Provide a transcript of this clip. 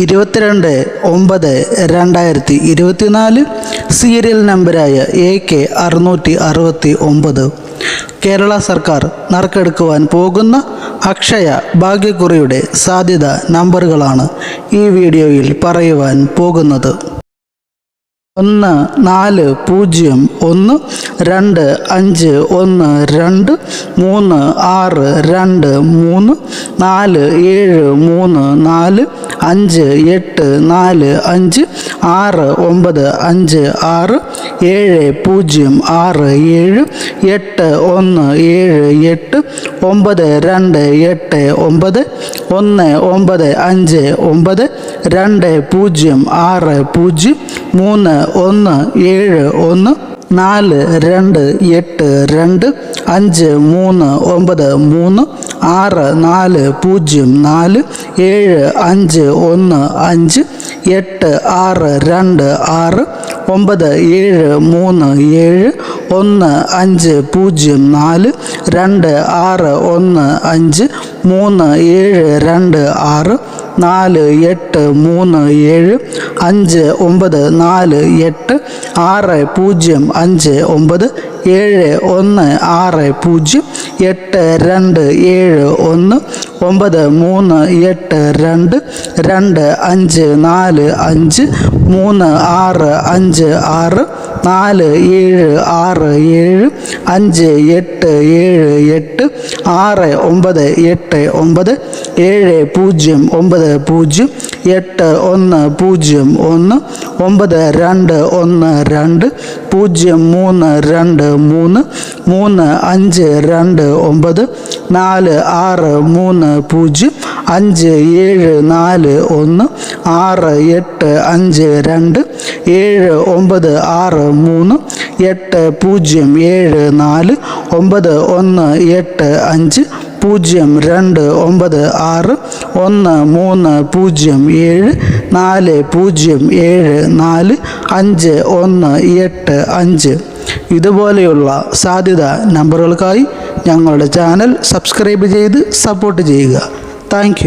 ഇരുപത്തിരണ്ട് ഒമ്പത് രണ്ടായിരത്തി ഇരുപത്തിനാല് സീരിയൽ നമ്പരായ എ കെ അറുന്നൂറ്റി അറുപത്തി ഒമ്പത്. കേരള സർക്കാർ നറുക്കെടുക്കുവാൻ പോകുന്ന അക്ഷയ ഭാഗ്യക്കുറിയുടെ സാധ്യത നമ്പറുകളാണ് ഈ വീഡിയോയിൽ പറയുവാൻ പോകുന്നത്. ഒന്ന് നാല് പൂജ്യം ഒന്ന് രണ്ട് അഞ്ച് ഒന്ന് രണ്ട് മൂന്ന് ആറ് രണ്ട് മൂന്ന് നാല് ഏഴ് മൂന്ന് നാല് അഞ്ച് എട്ട് നാല് അഞ്ച് ആറ് ഒമ്പത് അഞ്ച് ആറ് ഏഴ് പൂജ്യം ആറ് ഏഴ് എട്ട് ഒന്ന് ഏഴ് എട്ട് ഒമ്പത് രണ്ട് എട്ട് ഒമ്പത് ഒന്ന് ഒമ്പത് അഞ്ച് ഒമ്പത് രണ്ട് പൂജ്യം ആറ് പൂജ്യം മൂന്ന് ഒന്ന് ഏഴ് ഒന്ന് നാല് രണ്ട് എട്ട് രണ്ട് അഞ്ച് മൂന്ന് ഒമ്പത് മൂന്ന് ആറ് നാല് പൂജ്യം നാല് ഏഴ് അഞ്ച് ഒന്ന് അഞ്ച് എട്ട് ആറ് രണ്ട് ആറ് ഒമ്പത് ഏഴ് മൂന്ന് ഏഴ് ഒന്ന് അഞ്ച് പൂജ്യം നാല് രണ്ട് ആറ് ഒന്ന് അഞ്ച് മൂന്ന് ഏഴ് രണ്ട് ആറ് നാല് എട്ട് മൂന്ന് ഏഴ് അഞ്ച് ഒമ്പത് നാല് എട്ട് ആറ് പൂജ്യം അഞ്ച് ഒമ്പത് ഏഴ് ഒന്ന് ആറ് പൂജ്യം എട്ട് രണ്ട് ഏഴ് ഒന്ന് ഒമ്പത് മൂന്ന് എട്ട് രണ്ട് രണ്ട് അഞ്ച് നാല് അഞ്ച് മൂന്ന് ആറ് അഞ്ച് ആറ് നാല് ഏഴ് ആറ് ഏഴ് അഞ്ച് എട്ട് ഏഴ് എട്ട് ആറ് ഒമ്പത് എട്ട് ഒമ്പത് ഏഴ് പൂജ്യം ഒമ്പത് പൂജ്യം എട്ട് ഒന്ന് പൂജ്യം ഒന്ന് ഒമ്പത് രണ്ട് ഒന്ന് രണ്ട് പൂജ്യം മൂന്ന് രണ്ട് മൂന്ന് മൂന്ന് അഞ്ച് രണ്ട് ഒമ്പത് നാല് ആറ് മൂന്ന് പൂജ്യം അഞ്ച് ഏഴ് നാല് ഒന്ന് ആറ് എട്ട് അഞ്ച് രണ്ട് ഏഴ് ഒമ്പത് ആറ് മൂന്ന് എട്ട് പൂജ്യം ഏഴ് നാല് ഒമ്പത് ഒന്ന് എട്ട് അഞ്ച് പൂജ്യം രണ്ട് ഒമ്പത് ആറ് ഒന്ന് മൂന്ന് പൂജ്യം ഏഴ് നാല് പൂജ്യം ഏഴ് നാല് അഞ്ച് ഒന്ന് എട്ട് അഞ്ച്. ഇതുപോലെയുള്ള സാധ്യത നമ്പറുകൾക്കായി ഞങ്ങളുടെ ചാനൽ സബ്സ്ക്രൈബ് ചെയ്ത് സപ്പോർട്ട് ചെയ്യുക. താങ്ക്